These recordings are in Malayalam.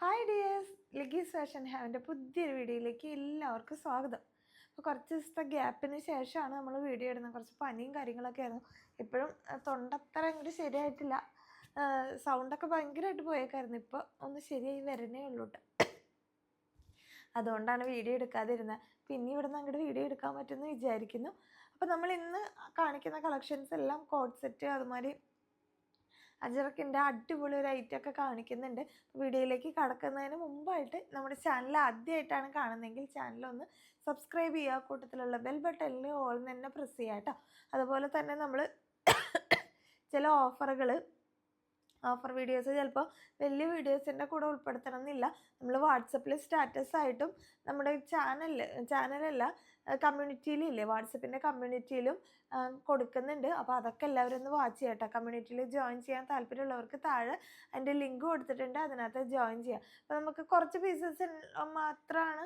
ഹായ് ഡിയേഴ്സ് ലിഗീസ് ഫാഷൻ ഹാവിന്റെ പുതിയൊരു വീഡിയോയിലേക്ക് എല്ലാവർക്കും സ്വാഗതം. അപ്പോൾ കുറച്ച് ദിവസത്തെ ഗ്യാപ്പിന് ശേഷമാണ് നമ്മൾ വീഡിയോ ഇടുന്നത്. കുറച്ച് പനിയും കാര്യങ്ങളൊക്കെ ആയിരുന്നു. ഇപ്പോഴും തൊണ്ടത്ര അങ്ങോട്ട് ശരിയായിട്ടില്ല. സൗണ്ടൊക്കെ ഭയങ്കരമായിട്ട് പോയേക്കായിരുന്നു. ഇപ്പോൾ ഒന്ന് ശരിയായി വരണേ ഉള്ളൂ അതുകൊണ്ടാണ് വീഡിയോ എടുക്കാതിരുന്നത്. പിന്നെ ഇവിടെ നിന്ന് അങ്ങോട്ട് വീഡിയോ എടുക്കാൻ പറ്റുമെന്ന് വിചാരിക്കുന്നു. അപ്പോൾ നമ്മൾ ഇന്ന് കാണിക്കുന്ന കളക്ഷൻസ് എല്ലാം കോഡ് സെറ്റ് അതുമാതിരി അജറക്കിന്റെ അടിപൊളി ഒരു ഒക്കെ കാണിക്കുന്നുണ്ട്. വീഡിയോയിലേക്ക് കടക്കുന്നതിന് മുമ്പായിട്ട് നമ്മുടെ ചാനൽ ആദ്യമായിട്ടാണ് കാണുന്നതെങ്കിൽ ചാനൽ ഒന്ന് സബ്സ്ക്രൈബ് ചെയ്യുക. കൂട്ടത്തിലുള്ള ബെൽ ബട്ടണിൽ ഓൾ തന്നെ പ്രസ് ചെയ്യുക കേട്ടോ. അതുപോലെ തന്നെ നമ്മൾ ചില ഓഫറുകൾ ഓഫർ വീഡിയോസ് ചിലപ്പോൾ വലിയ വീഡിയോസിന്റെ കൂടെ ഉൾപ്പെടുത്തണം എന്നില്ല. നമ്മൾ വാട്സപ്പിൽ സ്റ്റാറ്റസ് ആയിട്ടും നമ്മുടെ ചാനലിൽ ചാനലല്ല കമ്മ്യൂണിറ്റിയിലില്ലേ വാട്സപ്പിന്റെ കമ്മ്യൂണിറ്റിയിലും കൊടുക്കുന്നുണ്ട്. അപ്പോൾ അതൊക്കെ എല്ലാവരും ഒന്ന് വാച്ച് ചെയ്യട്ടെ. കമ്മ്യൂണിറ്റിയിൽ ജോയിൻ ചെയ്യാൻ താല്പര്യമുള്ളവർക്ക് താഴെ അതിന്റെ ലിങ്ക് കൊടുത്തിട്ടുണ്ട്. അതിനകത്ത് ജോയിൻ ചെയ്യാം. അപ്പോൾ നമുക്ക് കുറച്ച് പീസസ് മാത്രമാണ്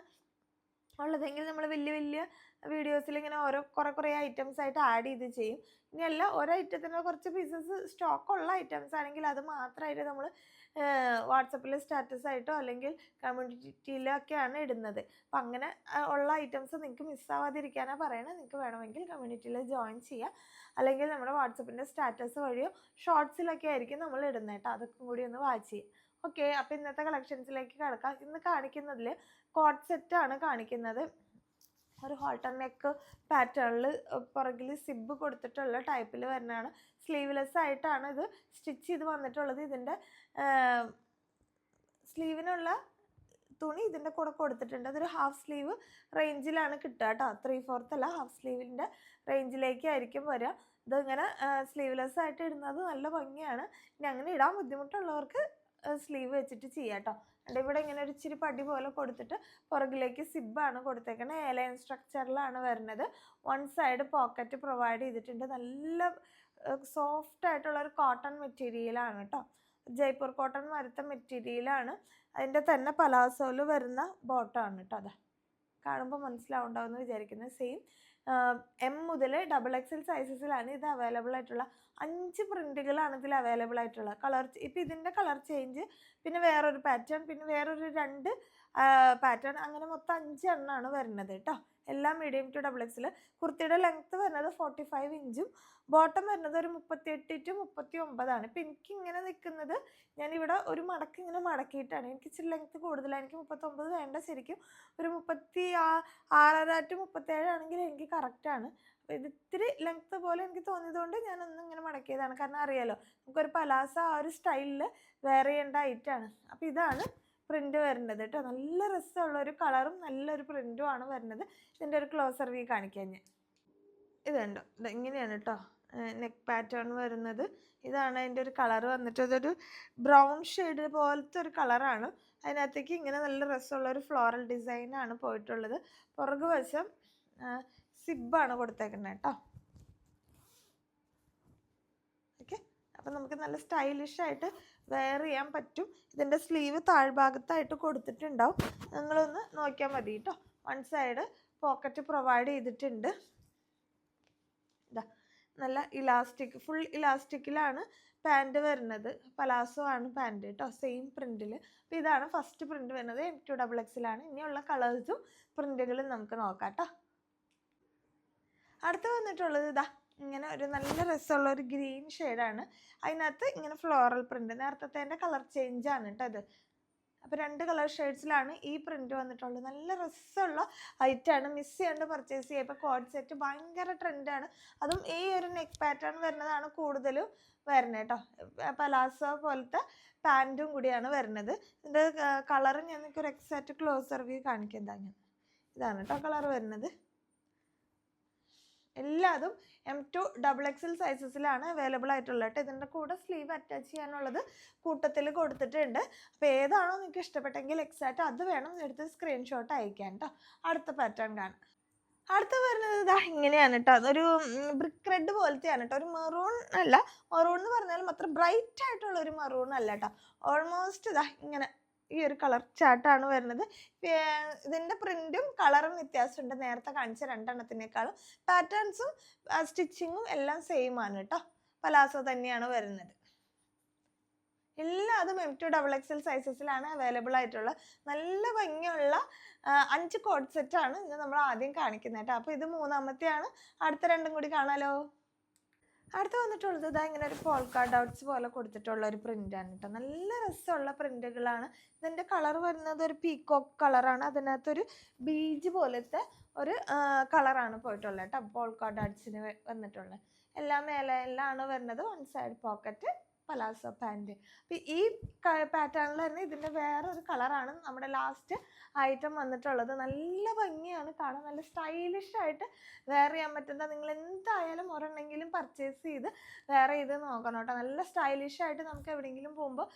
ഉള്ളതെങ്കിൽ നമ്മൾ വലിയ വലിയ വീഡിയോസിൽ ഇങ്ങനെ ഓരോ കുറേ കുറേ ഐറ്റംസ് ആയിട്ട് ആഡ് ചെയ്ത് ചെയ്യും. ഇനിയല്ല ഓരോ ഐറ്റത്തിന് കുറച്ച് പീസസ് സ്റ്റോക്ക് ഉള്ള ഐറ്റംസ് ആണെങ്കിൽ അത് മാത്രമായിട്ട് നമ്മൾ വാട്സപ്പിൽ സ്റ്റാറ്റസ് ആയിട്ടോ അല്ലെങ്കിൽ കമ്മ്യൂണിറ്റിയിലൊക്കെയാണ് ഇടുന്നത്. അപ്പം അങ്ങനെ ഉള്ള ഐറ്റംസ് നിങ്ങൾക്ക് മിസ്സാവാതിരിക്കാനാണ് പറയണത് നിങ്ങൾക്ക് വേണമെങ്കിൽ കമ്മ്യൂണിറ്റിയിൽ ജോയിൻ ചെയ്യാം. അല്ലെങ്കിൽ നമ്മുടെ വാട്സപ്പിന്റെ സ്റ്റാറ്റസ് വഴിയോ ഷോർട്സിലൊക്കെ ആയിരിക്കും നമ്മൾ ഇടുന്നത് കേട്ടോ അതൊക്കെ കൂടി ഒന്ന് വാച്ച് ചെയ്യാം. ഓക്കെ അപ്പോൾ ഇന്നത്തെ കളക്ഷൻസിലേക്ക് കിടക്കാം. ഇന്ന് കാണിക്കുന്നതിൽ കോട്ട് സെറ്റ് ആണ് കാണിക്കുന്നത്. ഒരു ഹോൾട്ടർ നെക്ക് പാറ്റേണിൽ പുറകിൽ സിബ് കൊടുത്തിട്ടുള്ള ടൈപ്പിൽ വരുന്നതാണ്. സ്ലീവ്ലെസ് ആയിട്ടാണ് ഇത് സ്റ്റിച്ച് ചെയ്ത് വന്നിട്ടുള്ളത്. ഇതിന്റെ സ്ലീവിനുള്ള തുണി ഇതിന്റെ കൂടെ കൊടുത്തിട്ടുണ്ട്. അതൊരു ഹാഫ് സ്ലീവ് റേഞ്ചിലാണ് കിട്ടുക കേട്ടോ. ത്രീ ഫോർത്ത് അല്ല ഹാഫ് സ്ലീവിന്റെ റേഞ്ചിലേക്കായിരിക്കും വരിക. ഇതിങ്ങനെ സ്ലീവ്ലെസ് ആയിട്ട് ഇടുന്നത് നല്ല ഭംഗിയാണ്. ഇനി അങ്ങനെ ഇടാൻ ബുദ്ധിമുട്ടുള്ളവർക്ക് സ്ലീവ് വെച്ചിട്ട് ചെയ്യാം കേട്ടോ. എന്നിട്ട് ഇവിടെ ഇങ്ങനെ ഒരു ഇച്ചിരി പടി പോലെ കൊടുത്തിട്ട് പുറകിലേക്ക് സിബാണ് കൊടുത്തേക്കുന്നത് എലൈൻ സ്ട്രക്ചറിലാണ് വരുന്നത്. വൺ സൈഡ് പോക്കറ്റ് പ്രൊവൈഡ് ചെയ്തിട്ടുണ്ട്. നല്ല സോഫ്റ്റ് ആയിട്ടുള്ള ഒരു കോട്ടൺ മെറ്റീരിയലാണ് കേട്ടോ ജയ്പൂർ കോട്ടൺ വരുത്ത മെറ്റീരിയലാണ് അതിന്റെ തന്നെ പലാസോയിൽ വരുന്ന ബോട്ടമാണ് കേട്ടോ അത്. കാണുമ്പോൾ മനസ്സിലാവുണ്ടാവുമെന്ന് വിചാരിക്കുന്നത് സെയിം എം മുതൽ ഡബിൾ എക്സൽ സൈസസിലാണ് ഇത് അവൈലബിൾ ആയിട്ടുള്ള. അഞ്ച് പ്രിന്റുകളാണ് ഇതിൽ അവൈലബിൾ ആയിട്ടുള്ള. കളർ ഇപ്പം ഇതിന്റെ കളർ ചേഞ്ച് പിന്നെ വേറൊരു പാറ്റേൺ പിന്നെ വേറൊരു രണ്ട് പാറ്റേൺ അങ്ങനെ മൊത്തം അഞ്ച് എണ്ണമാണ് വരുന്നത് കേട്ടോ എല്ലാം മീഡിയം ടു ഡബിൾ എക്സിൽ കുർത്തിയുടെ ലെങ്ത്ത് വരുന്നത് ഫോർട്ടി ഫൈവ് ഇഞ്ചും ബോട്ടം വരുന്നത് ഒരു മുപ്പത്തിയെട്ട് ടു മുപ്പത്തി ഒമ്പതാണ് ഇപ്പം എനിക്ക് ഇങ്ങനെ നിൽക്കുന്നത് ഞാനിവിടെ ഒരു മടക്ക് ഇങ്ങനെ മടക്കിയിട്ടാണ്. എനിക്ക് ഇച്ചിരി ലെങ്ത്ത് കൂടുതലാണ് എനിക്ക് മുപ്പത്തൊമ്പത് വേണ്ട ശരിക്കും. ഒരു മുപ്പത്തി ആറര ടു മുപ്പത്തേഴാണെങ്കിൽ എനിക്ക് കറക്റ്റാണ് അപ്പോൾ ഇത് ഇത്തിരി ലെങ്ത്ത് പോലെ എനിക്ക് തോന്നിയതുകൊണ്ട് ഒന്ന് ഇങ്ങനെ മടക്കിയതാണ്. കാരണം അറിയാലോ നമുക്കൊരു പലാസ ആ ഒരു സ്റ്റൈലിൽ വേറെ ചെയ്യേണ്ട അപ്പോൾ ഇതാണ് പ്രിന്റ് വരുന്നത് കേട്ടോ. നല്ല രസമുള്ള ഒരു കളറും നല്ലൊരു പ്രിന്റും ആണ് വരുന്നത് ഇതിന്റെ ഒരു ക്ലോസർ വ്യൂ കാണിക്കാൻ ഞാൻ. ഇതുണ്ടോ ഇത് ഇങ്ങനെയാണ് കേട്ടോ. നെക്ക് പാറ്റേൺ വരുന്നത്. ഇതാണ് അതിന്റെ ഒരു കളർ വന്നിട്ട് അതൊരു ബ്രൗൺ ഷെയ്ഡ് പോലത്തെ ഒരു കളറാണ് അതിനകത്തേക്ക് ഇങ്ങനെ നല്ല രസമുള്ള ഒരു ഫ്ലോറൽ ഡിസൈനാണ് പോയിട്ടുള്ളത്. പുറകു വശം സിബാണ് കൊടുത്തേക്കുന്നത് കേട്ടോ. ഓക്കെ അപ്പം നമുക്ക് നല്ല സ്റ്റൈലിഷ് ആയിട്ട് വെയർ ചെയ്യാൻ പറ്റും. ഇതിന്റെ സ്ലീവ് താഴ്ഭാഗത്തായിട്ട് കൊടുത്തിട്ടുണ്ടാവും. നിങ്ങളൊന്ന് നോക്കിയാൽ മതി കേട്ടോ വൺ സൈഡ് പോക്കറ്റ് പ്രൊവൈഡ് ചെയ്തിട്ടുണ്ട്. നല്ല ഇലാസ്റ്റിക് ഫുൾ ഇലാസ്റ്റിക്കിലാണ് പാന്റ് വരുന്നത്. പലാസോ ആണ് പാന്റ് കേട്ടോ സെയിം പ്രിന്റിൽ അപ്പോൾ ഇതാണ് ഫസ്റ്റ് പ്രിന്റ് വരുന്നത്. എം ടു ഡബിൾ എക്സിലാണ് ഇനിയുള്ള കളേഴ്സും പ്രിന്റുകളും നമുക്ക് നോക്കാം കേട്ടോ അടുത്ത് വന്നിട്ടുള്ളത് ഇതാ ഇങ്ങനെ ഒരു നല്ല രസമുള്ള ഒരു ഗ്രീൻ ഷെയ്ഡാണ്. അതിനകത്ത് ഇങ്ങനെ ഫ്ലോറൽ പ്രിന്റ് നേരത്തെ കളർ ചേഞ്ച് ആണ് കേട്ടോ ഇത്. അപ്പോൾ രണ്ട് കളർ ഷെയ്ഡ്സിലാണ് ഈ പ്രിന്റ് വന്നിട്ടുള്ളത്. നല്ല രസമുള്ള ഐറ്റമാണ് മിസ് ചെയ്യാണ്ട് പർച്ചേസ് ചെയ്യുക ഇപ്പോൾ കോഡ് സെറ്റ് ഭയങ്കര ട്രെൻഡാണ് അതും ഈ ഒരു നെക്ക് പാറ്റേൺ വരുന്നതാണ് കൂടുതലും വരുന്നത് കേട്ടോ പലാസോ പോലത്തെ പാന്റും കൂടിയാണ് വരുന്നത്. ഇതിന്റെ കളർ ഞാൻ ഒരു എക്സാക്റ്റ് ക്ലോസർ വ്യൂ കാണിക്കാം. ഇതാണ് കേട്ടോ കളർ വരുന്നത്. എല്ലാതും എം ടു ഡബിൾ എക്സൽ സൈസസിലാണ് അവൈലബിൾ ആയിട്ടുള്ളത് കേട്ടോ. ഇതിന്റെ കൂടെ സ്ലീവ് അറ്റാച്ച് ചെയ്യാനുള്ളത് കൂട്ടത്തിൽ കൊടുത്തിട്ടുണ്ട്. അപ്പോൾ ഏതാണോ നിങ്ങൾക്ക് ഇഷ്ടപ്പെട്ടെങ്കിൽ എക്സാക്റ്റ് അത് വേണം എടുത്ത് സ്ക്രീൻഷോട്ട് അയക്കാൻ കേട്ടോ അടുത്ത പാറ്റേൺ കാണാം. അടുത്ത വരുന്നത് ഇതാ ഇങ്ങനെയാണ് കേട്ടോ അതൊരു ബ്രിക്ക് റെഡ് പോലത്തെയാണ് കേട്ടോ ഒരു മെറൂൺ അല്ല മെറൂൺ എന്ന് പറഞ്ഞാലും അത്ര ബ്രൈറ്റ് ആയിട്ടുള്ള ഒരു മെറൂൺ അല്ല കേട്ടോ ഓൾമോസ്റ്റ് ഇതാ ഇങ്ങനെ ഈ ഒരു കളർ ചാർട്ടാണ് വരുന്നത്. ഇതിന്റെ പ്രിന്റും കളറും വ്യത്യാസമുണ്ട്. നേരത്തെ കാണിച്ച രണ്ടെണ്ണത്തിനേക്കാളും പാറ്റേൺസും സ്റ്റിച്ചിങ്ങും എല്ലാം സെയിം ആണ് കേട്ടോ പലാസോ തന്നെയാണ് വരുന്നത്. എല്ലാതും M to double X L സൈസസിലാണ് available ആയിട്ടുള്ള. നല്ല ഭംഗിയുള്ള അഞ്ച് കോഡ് സെറ്റാണ് ഇന്ന് നമ്മൾ ആദ്യം കാണിക്കുന്നത് കേട്ടോ അപ്പോൾ ഇത് മൂന്നാമത്തെയാണ്. അടുത്ത രണ്ടും കൂടി കാണാലോ. അടുത്ത വന്നിട്ടുള്ളത് ഇതാ ഇങ്ങനെ ഒരു പോൾക്കാ ഡൗട്ട്സ് പോലെ കൊടുത്തിട്ടുള്ള ഒരു പ്രിന്റാണ് കേട്ടോ നല്ല രസമുള്ള പ്രിന്റുകളാണ് ഇതിന്റെ കളർ വരുന്നത് ഒരു പീക്കോക്ക് കളറാണ് അതിനകത്തൊരു ബീജ് പോലത്തെ ഒരു കളറാണ് പോയിട്ടുള്ളത് കേട്ടോ പോൾക്കാ ഡൗട്ട്സിന് വന്നിട്ടുള്ളത്. എല്ലാം എല്ലാമാണ് വരുന്നത്. One side pocket palazzo pant അപ്പം ഈ പാറ്റേണിൽ തന്നെ ഇതിന്റെ വേറൊരു കളറാണ് നമ്മുടെ ലാസ്റ്റ് ഐറ്റം വന്നിട്ടുള്ളത്. നല്ല ഭംഗിയാണ് കാണാൻ. നല്ല സ്റ്റൈലിഷ് ആയിട്ട് വെയർ ചെയ്യാൻ പറ്റുന്ന നിങ്ങൾ എന്തായാലും ഒരെണ്ണെങ്കിലും പർച്ചേസ് ചെയ്ത് വെയർ ചെയ്ത് നോക്കണം കേട്ടോ. നല്ല സ്റ്റൈലിഷ് ആയിട്ട് നമുക്ക് എവിടെയെങ്കിലും പോകുമ്പോൾ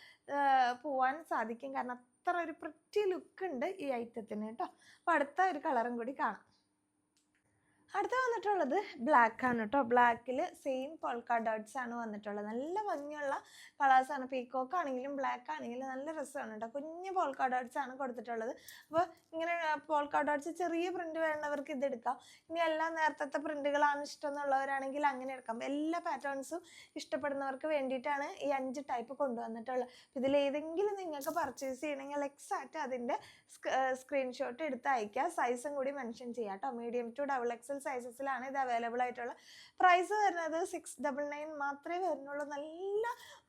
പോകാൻ സാധിക്കും. കാരണം അത്ര ഒരു പ്രിറ്റി ലുക്ക് ഉണ്ട് ഈ ഐറ്റത്തിന് കേട്ടോ. അപ്പോൾ അടുത്ത ഒരു കളറും കൂടി കാണാം. അടുത്ത വന്നിട്ടുള്ളത് ബ്ലാക്ക് ആണ് കേട്ടോ ബ്ലാക്കിൽ സെയിം പോൾക്ക ഡോട്ട്സ് ആണ് വന്നിട്ടുള്ളത്. നല്ല ഭംഗിയുള്ള കളേഴ്സ് ആണ്. പീക്കോക്ക് ആണെങ്കിലും ബ്ലാക്ക് ആണെങ്കിലും നല്ല രസമാണ് കേട്ടോ കുഞ്ഞ് പോൾക്ക ഡോട്ട്സ് ആണ് കൊടുത്തിട്ടുള്ളത്. അപ്പോൾ ഇങ്ങനെ പോൾക്ക ഡോട്ട്സ് ചെറിയ പ്രിന്റ് വേണ്ടവർക്ക് ഇത് എടുക്കാം. ഇനി എല്ലാ നേരത്തെ പ്രിന്റുകളാണ് ഇഷ്ടം എന്നുള്ളവരാണെങ്കിൽ അങ്ങനെ എടുക്കാം. എല്ലാ പാറ്റേൺസും ഇഷ്ടപ്പെടുന്നവർക്ക് വേണ്ടിയിട്ടാണ് ഈ അഞ്ച് ടൈപ്പ് കൊണ്ടുവന്നിട്ടുള്ളത്. ഇതിൽ ഏതെങ്കിലും നിങ്ങൾക്ക് പർച്ചേസ് ചെയ്യണമെങ്കിൽ എക്സാക്റ്റ് അതിന്റെ സ്ക്രീൻഷോട്ട് എടുത്ത് അയക്കുക സൈസും കൂടി മെൻഷൻ ചെയ്യാം കേട്ടോ മീഡിയം ടു ഡബിൾ എക്സൽ സൈസസിലാണ് ഇത് അവൈലബിൾ ആയിട്ടുള്ള. പ്രൈസ് വരുന്നത് സിക്സ് ഡബിൾ നയൻ മാത്രമേ വരുന്നുള്ളൂ. നല്ല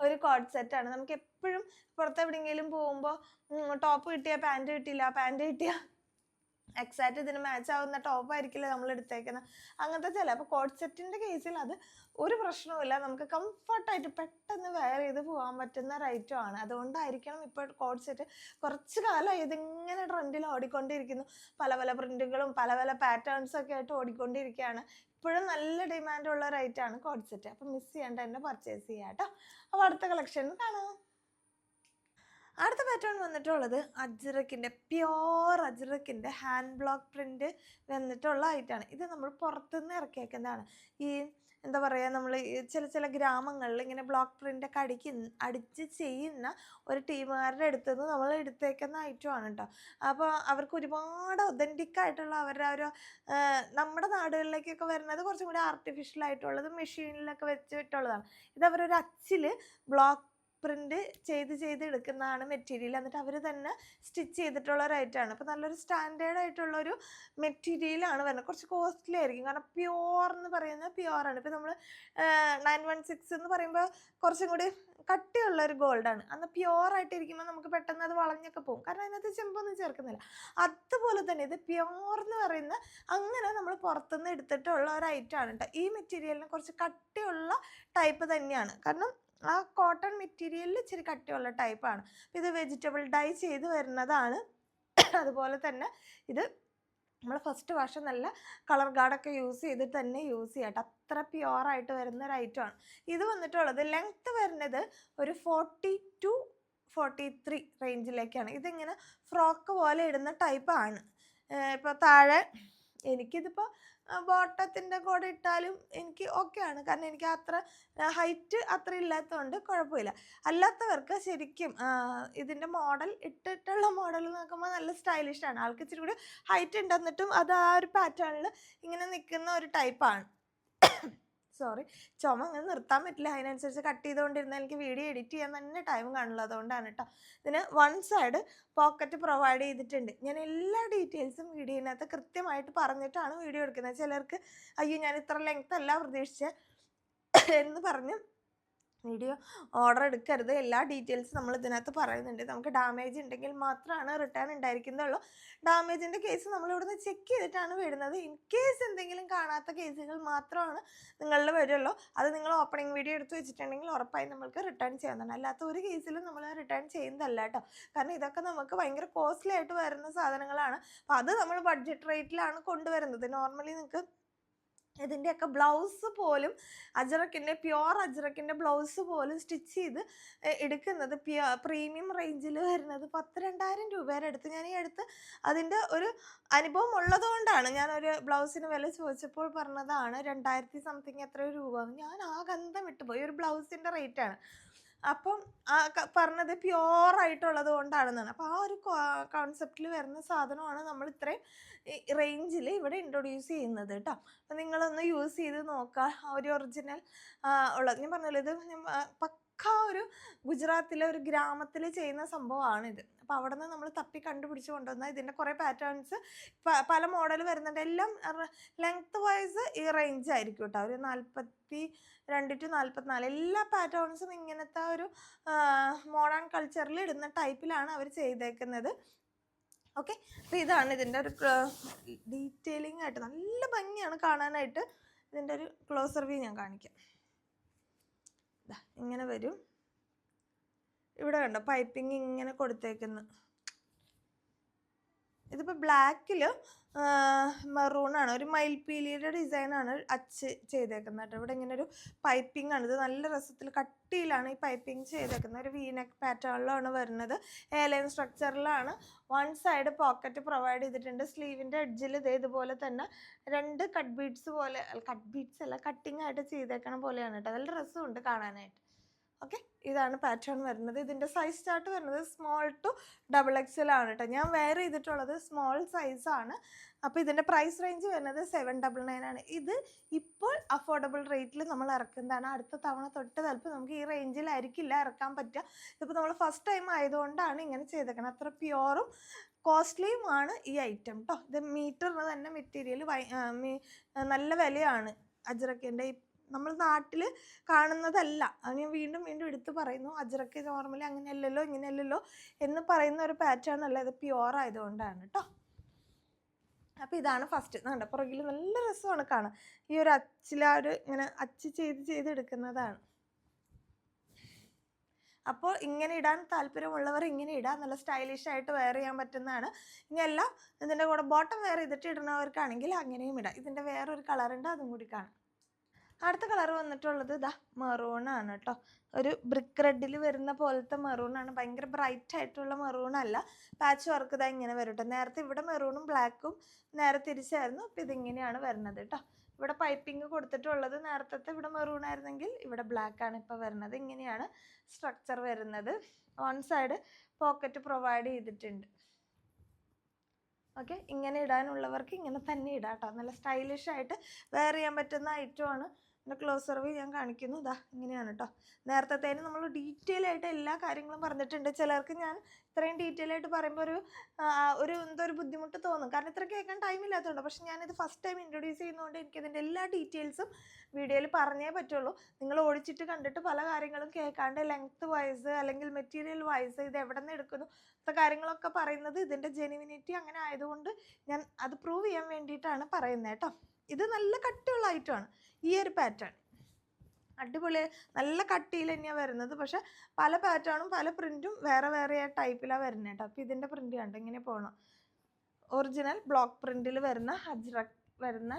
ഒരു കോഡ് സെറ്റാണ് നമുക്ക് എപ്പോഴും പുറത്ത് എവിടെയെങ്കിലും പോകുമ്പോൾ ടോപ്പ് കിട്ടിയ പാന്റ് കിട്ടിയില്ല പാന്റ് കിട്ടിയ എക്സാക്റ്റ് ഇതിന് മാച്ച് ആവുന്ന ടോപ്പ് ആയിരിക്കില്ല നമ്മൾ എടുത്തേക്കുന്നത് അങ്ങനത്തെ ചില അപ്പോൾ കോഡ് സെറ്റിന്റെ കേസിൽ അത് ഒരു പ്രശ്നവുമില്ല നമുക്ക് കംഫർട്ടായിട്ട് പെട്ടെന്ന് വെയർ ചെയ്ത് പോകാൻ പറ്റുന്ന item ആണ്. അതുകൊണ്ടായിരിക്കണം ഇപ്പോൾ കോഡ് സെറ്റ് കുറച്ച് കാലമായി ഇതിങ്ങനെ ട്രെൻഡിൽ ഓടിക്കൊണ്ടിരിക്കുന്നു. പല പല പ്രിന്റുകളും പല പല പാറ്റേൺസും ഒക്കെ ആയിട്ട് ഓടിക്കൊണ്ടിരിക്കുകയാണ്. ഇപ്പോഴും നല്ല ഡിമാൻഡ് ഉള്ള ഒരു item ആണ് കോഡ് സെറ്റ് അപ്പം മിസ് ചെയ്യേണ്ട തന്നെ പർച്ചേസ് ചെയ്യാം കേട്ടോ അപ്പോൾ അടുത്ത കളക്ഷൻ കാണാം. അടുത്ത പാറ്റേൺ വന്നിട്ടുള്ളത് അജ്രക്കിന്റെ പ്യോർ അജ്രക്കിന്റെ ഹാൻഡ് ബ്ലോക്ക് പ്രിന്റ് വന്നിട്ടുള്ള ഐറ്റാണ് ഇത് നമ്മൾ പുറത്തുനിന്ന് ഇറക്കിയേക്കുന്നതാണ്. ഈ എന്താ പറയുക നമ്മൾ ചില ചില ഗ്രാമങ്ങളിൽ ഇങ്ങനെ ബ്ലോക്ക് പ്രിന്റൊക്കെ അടിക്കുന്ന അടിച്ച് ചെയ്യുന്ന ഒരു ടീമുകാരുടെ അടുത്ത് നിന്ന് നമ്മൾ എടുത്തേക്കുന്ന ഐറ്റമാണ് കേട്ടോ അപ്പോൾ അവർക്ക് ഒരുപാട് ഒതന്റിക് ആയിട്ടുള്ള അവരുടെ ഒരു നമ്മുടെ നാടുകളിലേക്കൊക്കെ വരുന്നത് കുറച്ചും കൂടി ആർട്ടിഫിഷ്യൽ ആയിട്ടുള്ളത് മെഷീനിലൊക്കെ വെച്ചിട്ടുള്ളതാണ്. ഇത് അവരൊരു അച്ചിൽ ബ്ലോക്ക് പ്രിന്റ് ചെയ്ത് ചെയ്ത് എടുക്കുന്നതാണ് മെറ്റീരിയൽ എന്നിട്ട് അവർ തന്നെ സ്റ്റിച്ച് ചെയ്തിട്ടുള്ള ഒരു ഐറ്റമാണ് അപ്പോൾ നല്ലൊരു സ്റ്റാൻഡേർഡ് ആയിട്ടുള്ള ഒരു മെറ്റീരിയലാണ് വരുന്നത്. കുറച്ച് കോസ്റ്റ്ലി ആയിരിക്കും. കാരണം പ്യുവർ എന്ന് പറയുന്നത് പ്യുവറാണ് ഇപ്പോൾ നമ്മൾ നയൻ വൺ സിക്സ് എന്ന് പറയുമ്പോൾ കുറച്ചും കൂടി കട്ടിയുള്ള ഒരു ഗോൾഡാണ് അന്ന് പ്യുവറായിട്ടിരിക്കുമ്പോൾ നമുക്ക് പെട്ടെന്ന് അത് വളഞ്ഞൊക്കെ പോകും. കാരണം അതിനകത്ത് ചെമ്പൊന്നും ചേർക്കുന്നില്ല. അതുപോലെ തന്നെ ഇത് പ്യുവർ എന്ന് പറയുന്ന അങ്ങനെ നമ്മൾ പുറത്തുനിന്ന് എടുത്തിട്ടുള്ള ഒരു ഐറ്റമാണ് കേട്ടോ ഈ മെറ്റീരിയലിന് കുറച്ച് കട്ടിയുള്ള ടൈപ്പ് തന്നെയാണ്. കാരണം ആ കോട്ടൺ മെറ്റീരിയലിൽ ഇച്ചിരി കട്ടിയുള്ള ടൈപ്പാണ് ഇത് വെജിറ്റബിൾ ഡൈ ചെയ്ത് വരുന്നതാണ്. അതുപോലെ തന്നെ ഇത് നമ്മൾ ഫസ്റ്റ് വാഷ് നല്ല കളർ ഗാർഡൊക്കെ യൂസ് ചെയ്തിട്ട് തന്നെ യൂസ് ചെയ്യട്ടെ അത്ര പ്യുവറായിട്ട് വരുന്ന ഒരു ഐറ്റമാണ് ഇത് വന്നിട്ടുള്ളത് ലെങ്ത്ത് വരുന്നത് ഒരു ഫോർട്ടി ടു ഫോർട്ടി ത്രീ റേഞ്ചിലേക്കാണ് ഇതിങ്ങനെ ഫ്രോക്ക് പോലെ ഇടുന്ന ടൈപ്പാണ് ഇപ്പോൾ താഴെ എനിക്കിതിപ്പോൾ ബോട്ടത്തിന്റെ കൂടെ ഇട്ടാലും എനിക്ക് ഓക്കെയാണ് കാരണം എനിക്ക് അത്ര ഹൈറ്റ് അത്ര ഇല്ലാത്തതുകൊണ്ട് കുഴപ്പമില്ല. അല്ലാത്തവർക്ക് ശരിക്കും ഇതിന്റെ മോഡൽ ഇട്ടിട്ടുള്ള മോഡൽ നോക്കുമ്പോൾ നല്ല സ്റ്റൈലിഷ് ആണ്. ആൾക്ക് ഇച്ചിരി കൂടി ഹൈറ്റ് ഉണ്ടെന്നിട്ടും അത് ആ ഒരു പാറ്റേണിൽ ഇങ്ങനെ നിൽക്കുന്ന ഒരു ടൈപ്പാണ് സോറി. ചുമ അങ്ങനെ നിർത്താൻ പറ്റില്ല. അതിനനുസരിച്ച് കട്ട് ചെയ്തുകൊണ്ടിരുന്നാൽ എനിക്ക് വീഡിയോ എഡിറ്റ് ചെയ്യാൻ തന്നെ ടൈം കാണില്ല അതുകൊണ്ടാണ് കേട്ടോ ഇതിന് വൺ സൈഡ് പോക്കറ്റ് പ്രൊവൈഡ് ചെയ്തിട്ടുണ്ട്. ഞാൻ എല്ലാ ഡീറ്റെയിൽസും വീഡിയോനകത്ത് കൃത്യമായിട്ട് പറഞ്ഞിട്ടാണ് വീഡിയോ എടുക്കുന്നത്. ചിലർക്ക് അയ്യോ ഞാൻ ഇത്ര ലെങ്ത് അല്ല പ്രതീക്ഷിച്ചത് എന്ന് പറഞ്ഞ് വീഡിയോ ഓർഡർ എടുക്കരുത്. എല്ലാ ഡീറ്റെയിൽസും നമ്മൾ ഇതിനകത്ത് പറയുന്നുണ്ട്. നമുക്ക് ഡാമേജ് ഉണ്ടെങ്കിൽ മാത്രമാണ് റിട്ടേൺ ഉണ്ടായിരിക്കുന്നുള്ളൂ. ഡാമേജിന്റെ കേസ് നമ്മൾ ഇവിടുന്ന് ചെക്ക് ചെയ്തിട്ടാണ് വരുന്നത്. ഇൻ കേസ് എന്തെങ്കിലും കാണാത്ത കേസുകൾ മാത്രമാണ് നിങ്ങളിൽ വരുള്ളൂ. അത് നിങ്ങൾ ഓപ്പണിംഗ് വീഡിയോ എടുത്ത് വെച്ചിട്ടുണ്ടെങ്കിൽ ഉറപ്പായും നമ്മൾക്ക് റിട്ടേൺ ചെയ്യുന്നതാണ് അല്ലാത്ത ഒരു കേസിലും നമ്മൾ റിട്ടേൺ ചെയ്യുന്നതല്ല കേട്ടോ. കാരണം ഇതൊക്കെ നമുക്ക് ഭയങ്കര കോസ്റ്റ്ലി ആയിട്ട് വരുന്ന സാധനങ്ങളാണ്. അപ്പോൾ അത് നമ്മൾ ബഡ്ജറ്റ് റേറ്റിലാണ് കൊണ്ടുവരുന്നത്. നോർമലി നിങ്ങൾക്ക് ഇതിന്റെയൊക്കെ ബ്ലൗസ് പോലും അജറക്കിന്റെ പ്യുവർ അജറക്കിന്റെ ബ്ലൗസ് പോലും സ്റ്റിച്ച് ചെയ്ത് എടുക്കുന്നത് പ്രീമിയം റേഞ്ചിൽ വരുന്നത് പത്ത് രണ്ടായിരം രൂപയുടെ അടുത്ത്. ഞാൻ ഈ അടുത്ത് അതിന്റെ ഒരു അനുഭവം ഉള്ളതുകൊണ്ടാണ് ഞാനൊരു ബ്ലൗസിന് വില ചോദിച്ചപ്പോൾ പറഞ്ഞതാണ് രണ്ടായിരത്തി സംതിങ് എത്രയോ രൂപ ഞാൻ ആ ഗന്ധം വിട്ടുപോയി. ഒരു ബ്ലൗസിന്റെ റേറ്റാണ്. അപ്പം ആ പറഞ്ഞത് പ്യുവർ ആയിട്ടുള്ളത് കൊണ്ടാണെന്നാണ്. അപ്പോൾ ആ ഒരു കോൺസെപ്റ്റിൽ വരുന്ന സാധനമാണ് നമ്മൾ ഇത്രയും റേഞ്ചിൽ ഇവിടെ ഇൻട്രൊഡ്യൂസ് ചെയ്യുന്നത് കേട്ടോ അപ്പം നിങ്ങളൊന്ന് യൂസ് ചെയ്ത് നോക്കുക ആ ഒരു ഒറിജിനൽ ഉള്ളത് ഞാൻ പറഞ്ഞല്ലോ ഇത് പക്ക പക്ക ഒരു ഗുജറാത്തിലെ ഒരു ഗ്രാമത്തിൽ ചെയ്യുന്ന സംഭവമാണിത് അപ്പോൾ അവിടെ നിന്ന് നമ്മൾ തപ്പി കണ്ടുപിടിച്ച് കൊണ്ടുവന്ന ഇതിന്റെ കുറേ പാറ്റേൺസ് പല മോഡൽ വരുന്നുണ്ട്. എല്ലാം ലെങ്ത് വൈസ് ഈ റേഞ്ച് ആയിരിക്കും കേട്ടോ ഒരു നാൽപ്പത്തി രണ്ട് ടു നാൽപ്പത്തിനാല് എല്ലാ പാറ്റേൺസും ഇങ്ങനത്തെ ഒരു മോഡേൺ കൾച്ചറിൽ ഇടുന്ന ടൈപ്പിലാണ് അവർ ചെയ്തേക്കുന്നത്. ഓക്കെ അപ്പോൾ ഇതാണ് ഇതിന്റെ ഒരു ഡീറ്റെയിലിംഗ് ആയിട്ട് നല്ല ഭംഗിയാണ് കാണാനായിട്ട്. ഇതിന്റെ ഒരു ക്ലോസർ വ്യൂ ഞാൻ കാണിക്കാം. ഇങ്ങനെ വരും. ഇവിടെ കണ്ടോ പൈപ്പിംഗ് ഇങ്ങനെ കൊടുത്തേക്കുന്നു. ഇതിപ്പോൾ ബ്ലാക്കിൽ മെറൂണാണ്. ഒരു മയിൽപീലിയുടെ ഡിസൈനാണ് അച്ച് ചെയ്തേക്കുന്നത് കേട്ടോ. ഇവിടെ ഇങ്ങനെ ഒരു പൈപ്പിംഗ് ആണ് ഇത് നല്ല രസത്തിൽ കട്ടിയിലാണ് ഈ പൈപ്പിംഗ് ചെയ്തേക്കുന്നത്. ഒരു വീനക്ക് പാറ്റേണിലാണ് വരുന്നത്. എയർലൈൻ സ്ട്രക്ചറിലാണ് വൺ സൈഡ് പോക്കറ്റ് പ്രൊവൈഡ് ചെയ്തിട്ടുണ്ട്. സ്ലീവിന്റെ എഡ്ജിൽ ഇതേ ഇതുപോലെ തന്നെ രണ്ട് കട്ട് ബീഡ്സ് പോലെ കട്ട് ബീഡ്സ് അല്ല കട്ടിങ് ആയിട്ട് ചെയ്തേക്കണ പോലെയാണ് കേട്ടോ. നല്ല രസമുണ്ട് കാണാനായിട്ട്. ഓക്കെ? ഇതാണ് പാറ്റേൺ വരുന്നത്. ഇതിന്റെ സൈസ് ചാർട്ട് വരുന്നത് small to double X L ആണ് കേട്ടോ ഞാൻ വെയർ ചെയ്തിട്ടുള്ളത് സ്മോൾ സൈസാണ് അപ്പോൾ ഇതിന്റെ പ്രൈസ് റേഞ്ച് വരുന്നത് സെവൻ ഡബിൾ നയൻ ആണ്. ഇത് ഇപ്പോൾ അഫോർഡബിൾ റേറ്റിൽ നമ്മൾ ഇറക്കുന്നതാണ്. അടുത്ത തവണ തൊട്ട് ചിലപ്പോൾ നമുക്ക് ഈ റേഞ്ചിലായിരിക്കില്ല ഇറക്കാൻ പറ്റുക. ഇതിപ്പോൾ നമ്മൾ ഫസ്റ്റ് ടൈം ആയതുകൊണ്ടാണ് ഇങ്ങനെ ചെയ്തേക്കുന്നത് അത്ര പ്യുവറും കോസ്റ്റ്ലിയുമാണ് ഈ ഐറ്റം കേട്ടോ ഇത് മീറ്ററിന് തന്നെ മെറ്റീരിയൽ നല്ല വിലയാണ്. അജ്രക്കിന്റെ നമ്മൾ നാട്ടിൽ കാണുന്നതല്ല. അത് ഞാൻ വീണ്ടും വീണ്ടും എടുത്തു പറയുന്നു. അജ്രക്ക് നോർമലി അങ്ങനെയല്ലല്ലോ ഇങ്ങനെയല്ലല്ലോ എന്ന് പറയുന്ന ഒരു പാറ്റേൺ അല്ല. ഇത് പ്യുവർ ആയതുകൊണ്ടാണ് കേട്ടോ അപ്പോൾ ഇതാണ് ഫസ്റ്റ് കണ്ടോ? പുറകിൽ നല്ല രസമാണ് കാണാൻ. ഈ ഒരു അച്ചിലാ ഒരു ഇങ്ങനെ അച്ച് ചെയ്ത് ചെയ്ത് എടുക്കുന്നതാണ്. അപ്പോൾ ഇങ്ങനെ ഇടാൻ താല്പര്യമുള്ളവർ ഇങ്ങനെ ഇടാം. നല്ല സ്റ്റൈലിഷ് ആയിട്ട് വെയർ ചെയ്യാൻ പറ്റുന്നതാണ്. ഇനിയല്ല ഇതിന്റെ കൂടെ ബോട്ടം വെയർ ചെയ്തിട്ട് ഇടുന്നവർക്കാണെങ്കിൽ അങ്ങനെയും ഇടാം. ഇതിന്റെ വേറൊരു കളറുണ്ട് അതും കൂടി കാണാം. അടുത്ത കളർ വന്നിട്ടുള്ളത് ഇതാ മെറൂണാണ് കേട്ടോ ഒരു ബ്രിക്ക് റെഡിൽ വരുന്ന പോലത്തെ മെറൂണാണ് ഭയങ്കര ബ്രൈറ്റ് ആയിട്ടുള്ള മെറൂണല്ല പാച്ച് വർക്ക് ഇതാ ഇങ്ങനെ വരും കേട്ടോ നേരത്തെ ഇവിടെ മെറൂണും ബ്ലാക്കും നേരെ തിരിച്ചായിരുന്നു. അപ്പം ഇതിങ്ങനെയാണ് വരുന്നത് കേട്ടോ ഇവിടെ പൈപ്പിംഗ് കൊടുത്തിട്ടുള്ളത് നേരത്തെ ഇവിടെ മെറൂൺ ആയിരുന്നെങ്കിൽ ഇവിടെ ബ്ലാക്ക് ആണ് ഇപ്പോൾ വരുന്നത്. ഇങ്ങനെയാണ് സ്ട്രക്ചർ വരുന്നത്. വൺ സൈഡ് പോക്കറ്റ് പ്രൊവൈഡ് ചെയ്തിട്ടുണ്ട്. ഓക്കെ? ഇങ്ങനെ ഇടാനുള്ളവർക്ക് ഇങ്ങനെ തന്നെ ഇടാം കേട്ടോ നല്ല സ്റ്റൈലിഷ് ആയിട്ട് വെയർ ചെയ്യാൻ പറ്റുന്ന ഐറ്റമാണ് പിന്നെ ക്ലോസ് വ്യൂ ഞാൻ കാണിക്കുന്നു. ഇതാ ഇങ്ങനെയാണ് കേട്ടോ നേരത്തെ നമ്മൾ ഡീറ്റെയിൽ ആയിട്ട് എല്ലാ കാര്യങ്ങളും പറഞ്ഞിട്ടുണ്ട്. ചിലർക്ക് ഞാൻ ഇത്രയും ഡീറ്റെയിൽ ആയിട്ട് പറയുമ്പോൾ ഒരു ഒരു എന്തോ ഒരു ബുദ്ധിമുട്ട് തോന്നും. കാരണം ഇത്ര കേൾക്കാൻ ടൈം ഇല്ലാത്തതുകൊണ്ട് പക്ഷെ ഞാനിത് ഫസ്റ്റ് ടൈം ഇൻട്രൊഡ്യൂസ് ചെയ്യുന്നതുകൊണ്ട് എനിക്ക് എനിക്കിതിന്റെ എല്ലാ ഡീറ്റെയിൽസും വീഡിയോയിൽ പറഞ്ഞേ പറ്റുള്ളൂ. നിങ്ങൾ ഓടിച്ചിട്ട് കണ്ടിട്ട് പല കാര്യങ്ങളും കേൾക്കാണ്ട് ലെങ്ത് വൈസ് അല്ലെങ്കിൽ മെറ്റീരിയൽ വൈസ് ഇത് എവിടെ നിന്ന് എടുക്കുന്നു? കാര്യങ്ങളൊക്കെ പറയുന്നത് ഇതിന്റെ ജെനുവിനിറ്റി അങ്ങനെ ആയതുകൊണ്ട് ഞാൻ അത് പ്രൂവ് ചെയ്യാൻ വേണ്ടിയിട്ടാണ് പറയുന്നത് കേട്ടോ. ഇത് നല്ല കട്ടിയുള്ള ഐറ്റമാണ് ഈ ഒരു പാറ്റേൺ അടിപൊളി നല്ല കട്ടിയിൽ തന്നെയാണ് വരുന്നത്. പക്ഷേ പല പാറ്റേണും പല പ്രിന്റും വേറെ വേറെ ടൈപ്പിലാണ് വരുന്നത് കേട്ടോ. അപ്പോൾ ഇതിന്റെ പ്രിന്റ് കണ്ടോ? ഇങ്ങനെ പോകണം ഒറിജിനൽ ബ്ലോക്ക് പ്രിന്റിൽ വരുന്ന ഹജ്ര വരുന്ന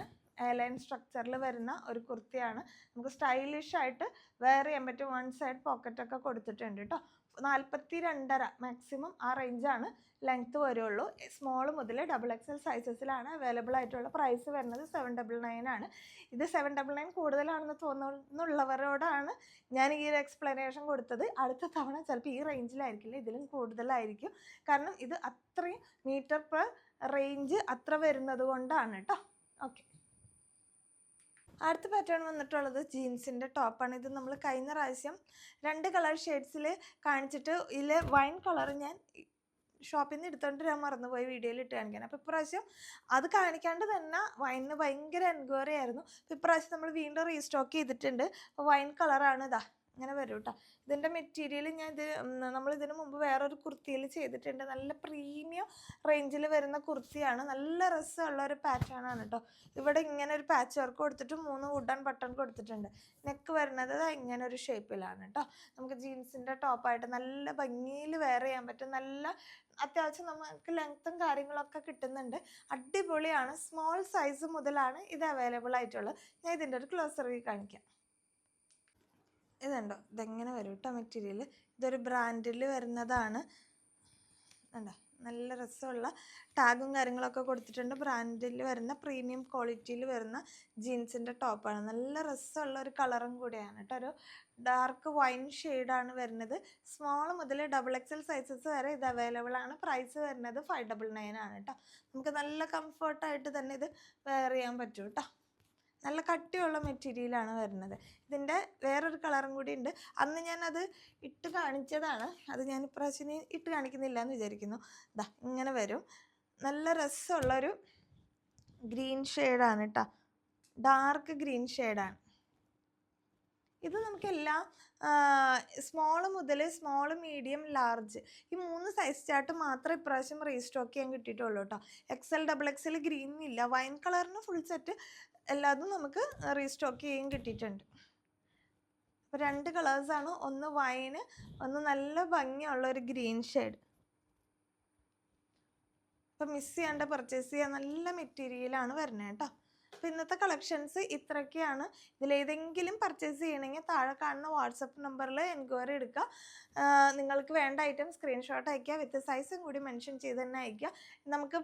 എയർലൈൻ സ്ട്രക്ചറിൽ വരുന്ന ഒരു കുർത്തിയാണ്. നമുക്ക് സ്റ്റൈലിഷ് ആയിട്ട് വെയർ ചെയ്യാൻ പറ്റും വൺ സൈഡ് പോക്കറ്റൊക്കെ കൊടുത്തിട്ടുണ്ട് കേട്ടോ. നാൽപ്പത്തി രണ്ടര മാക്സിമം ആ റേഞ്ചാണ് ലെങ്ത്ത് വരുള്ളൂ. സ്മോൾ മുതൽ ഡബിൾ എക്സ് എൽ സൈസസിലാണ് അവൈലബിൾ ആയിട്ടുള്ള പ്രൈസ് വരുന്നത് സെവൻ ഡബിൾ നയൻ ആണ്. ഇത് സെവൻ ഡബിൾ നയൻ കൂടുതലാണെന്ന് തോന്നുന്നുള്ളവരോടാണ് ഞാൻ ഈ ഒരു എക്സ്പ്ലനേഷൻ കൊടുത്തത്. അടുത്ത തവണ ചിലപ്പോൾ ഈ റേഞ്ചിലായിരിക്കില്ല ഇതിലും കൂടുതലായിരിക്കും. കാരണം ഇത് അത്രയും മീറ്റർ പെർ റേഞ്ച് അത്ര വരുന്നത് കൊണ്ടാണ് കേട്ടോ ഓക്കെ അടുത്ത പാറ്റേൺ വന്നിട്ടുള്ളത് ജീൻസിന്റെ ടോപ്പാണ് ഇത് നമ്മൾ കഴിഞ്ഞ പ്രാവശ്യം രണ്ട് കളർ ഷെയ്ഡ്സിൽ കാണിച്ചിട്ട് ഇതിൽ വൈൻ കളർ ഞാൻ ഷോപ്പിൽ നിന്ന് എടുത്തോണ്ട് ഞാൻ മറന്നുപോയി വീഡിയോയിൽ ഇട്ട് കാണിക്കാൻ. അപ്പോൾ ഇപ്രാവശ്യം അത് കാണിക്കാണ്ട് തന്നെ വൈനിന് ഭയങ്കര എൻക്വയറി ആയിരുന്നു. അപ്പോൾ ഇപ്രാവശ്യം നമ്മൾ വീണ്ടും റീസ്റ്റോക്ക് ചെയ്തിട്ടുണ്ട്. അപ്പോൾ വൈൻ കളറാണ് ഇതാ. ഇങ്ങനെ വരും കേട്ടോ ഇതിന്റെ മെറ്റീരിയൽ ഞാൻ ഇത് നമ്മൾ ഇതിനു മുമ്പ് വേറൊരു കുർത്തിയിൽ ചെയ്തിട്ടുണ്ട്. നല്ല പ്രീമിയം റേഞ്ചിൽ വരുന്ന കുർത്തിയാണ്. നല്ല രസമുള്ള ഒരു പാറ്റേണാണ് കേട്ടോ ഇവിടെ ഇങ്ങനെ ഒരു പാച്ച് വർക്ക് കൊടുത്തിട്ട് മൂന്ന് വുഡൺ ബട്ടൺ കൊടുത്തിട്ടുണ്ട്. നെക്ക് വരുന്നത് ഇങ്ങനെ ഒരു ഷേപ്പിലാണ് കേട്ടോ നമുക്ക് ജീൻസിന്റെ ടോപ്പായിട്ട് നല്ല ഭംഗിയിൽ വെയർ ചെയ്യാൻ പറ്റും. നല്ല അത്യാവശ്യം നമുക്ക് ലെങ്ത്തും കാര്യങ്ങളൊക്കെ കിട്ടുന്നുണ്ട്. അടിപൊളിയാണ്. സ്മോൾ സൈസ് മുതലാണ് ഇത് അവൈലബിൾ ആയിട്ടുള്ളത്. ഞാൻ ഇതിന്റെ ഒരു ക്ലോസറി കാണിക്കാം. ഇതുണ്ടോ? ഇതെങ്ങനെ വരും കേട്ടോ മെറ്റീരിയൽ ഇതൊരു ബ്രാൻഡിൽ വരുന്നതാണ്. കണ്ടോ? നല്ല രസമുള്ള ടാഗും കാര്യങ്ങളൊക്കെ കൊടുത്തിട്ടുണ്ട്. ബ്രാൻഡിൽ വരുന്ന പ്രീമിയം ക്വാളിറ്റിയിൽ വരുന്ന ജീൻസിന്റെ ടോപ്പാണ് നല്ല രസമുള്ള ഒരു കളറും കൂടിയാണ് കേട്ടോ ഒരു ഡാർക്ക് വൈൻ ഷെയ്ഡാണ് വരുന്നത്. സ്മോൾ മുതൽ ഡബിൾ എക്സൽ സൈസസ് വരെ ഇത് അവൈലബിൾ ആണ്. പ്രൈസ് വരുന്നത് ഫൈവ് ഡബിൾ നയൻ ആണ് കേട്ടോ നമുക്ക് നല്ല കംഫർട്ടായിട്ട് തന്നെ ഇത് വെയർ ചെയ്യാൻ പറ്റും കേട്ടോ നല്ല കട്ടിയുള്ള മെറ്റീരിയലാണ് വരുന്നത്. ഇതിന്റെ വേറൊരു കളറും കൂടി ഉണ്ട്. അന്ന് ഞാനത് ഇട്ട് കാണിച്ചതാണ്. അത് ഞാൻ ഇപ്രാവശ്യം ഇട്ട് കാണിക്കുന്നില്ല എന്ന് വിചാരിക്കുന്നു. ദാ ഇങ്ങനെ വരും. നല്ല രസമുള്ളൊരു ഗ്രീൻ ഷെയ്ഡാണ് കേട്ടോ ഡാർക്ക് ഗ്രീൻ ഷെയ്ഡാണ്. ഇത് നമുക്കെല്ലാം സ്മോൾ മുതൽ സ്മോൾ മീഡിയം ലാർജ് ഈ മൂന്ന് സൈസ് ചാർട്ട് മാത്രം ഇപ്രാവശ്യം റീസ്റ്റോക്ക് ചെയ്യാൻ കിട്ടിയിട്ടുള്ളൂ കേട്ടോ എക്സൽ ഡബിൾ എക്സൽ ഗ്രീൻ ഇല്ല വൈൻ കളറിന് ഫുൾ സെറ്റ് എല്ലാതും നമുക്ക് റീസ്റ്റോക്ക് ചെയ്യും കിട്ടിയിട്ടുണ്ട്. അപ്പോൾ രണ്ട് കളേഴ്സാണ് ഒന്ന് വൈന് ഒന്ന് നല്ല ഭംഗിയുള്ള ഒരു ഗ്രീൻ ഷെയ്ഡ് അപ്പം മിസ് ചെയ്യാണ്ട് പർച്ചേസ് ചെയ്യാൻ നല്ല മെറ്റീരിയലാണ് വരുന്നത് കേട്ടോ. അപ്പോൾ ഇന്നത്തെ കളക്ഷൻസ് ഇത്രയൊക്കെയാണ്. ഇതിലേതെങ്കിലും പർച്ചേസ് ചെയ്യണമെങ്കിൽ താഴെ കാണുന്ന വാട്സപ്പ് നമ്പറിൽ എൻക്വയറി എടുക്കുക. നിങ്ങൾക്ക് വേണ്ട ഐറ്റം സ്ക്രീൻഷോട്ട് അയക്കുക വിത്ത് സൈസും കൂടി മെൻഷൻ ചെയ്ത് തന്നെ അയക്കുക. നമുക്ക്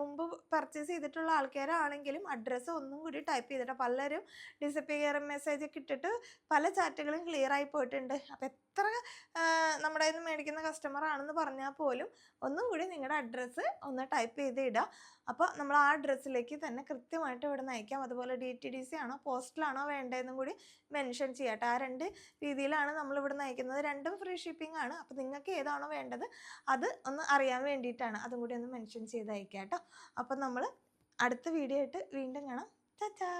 മുമ്പ് പർച്ചേസ് ചെയ്തിട്ടുള്ള ആൾക്കാരാണെങ്കിലും അഡ്രസ്സ് ഒന്നും കൂടി ടൈപ്പ് ചെയ്തിട്ട് പലരും ഡിസപ്പിയർ മെസ്സേജ് ഒക്കെ ഇട്ടിട്ട് പല ചാറ്റുകളും ക്ലിയർ ആയി പോയിട്ടുണ്ട്. അപ്പോൾ എത്ര നമ്മുടെ കയ്യിൽ മേടിക്കുന്ന കസ്റ്റമർ ആണെന്ന് പറഞ്ഞാൽ പോലും ഒന്നും കൂടി നിങ്ങളുടെ അഡ്രസ്സ് ഒന്ന് ടൈപ്പ് ചെയ്ത് ഇടുക അപ്പോൾ നമ്മൾ ആ അഡ്രസ്സിലേക്ക് തന്നെ കൃത്യമായിട്ട് ഇവിടെ നയിക്കാം അതുപോലെ ഡി ടി ഡി സി ആണോ പോസ്റ്റിലാണോ വേണ്ടതെന്നും കൂടി മെൻഷൻ ചെയ്യട്ടെ. ആ രണ്ട് രീതിയിലാണ് നമ്മളിവിടെ നയിക്കുന്നത് രണ്ടും ഫ്രീ ഷിപ്പിംഗ് ആണ്. അപ്പോൾ നിങ്ങൾക്ക് ഏതാണോ വേണ്ടത് അത് ഒന്ന് അറിയാൻ വേണ്ടിയിട്ടാണ്. അതും കൂടി ഒന്ന് മെൻഷൻ ചെയ്ത് അയക്കാം കേട്ടോ. അപ്പം നമ്മൾ അടുത്ത വീഡിയോ ആയിട്ട് വീണ്ടും കാണാം. ചാ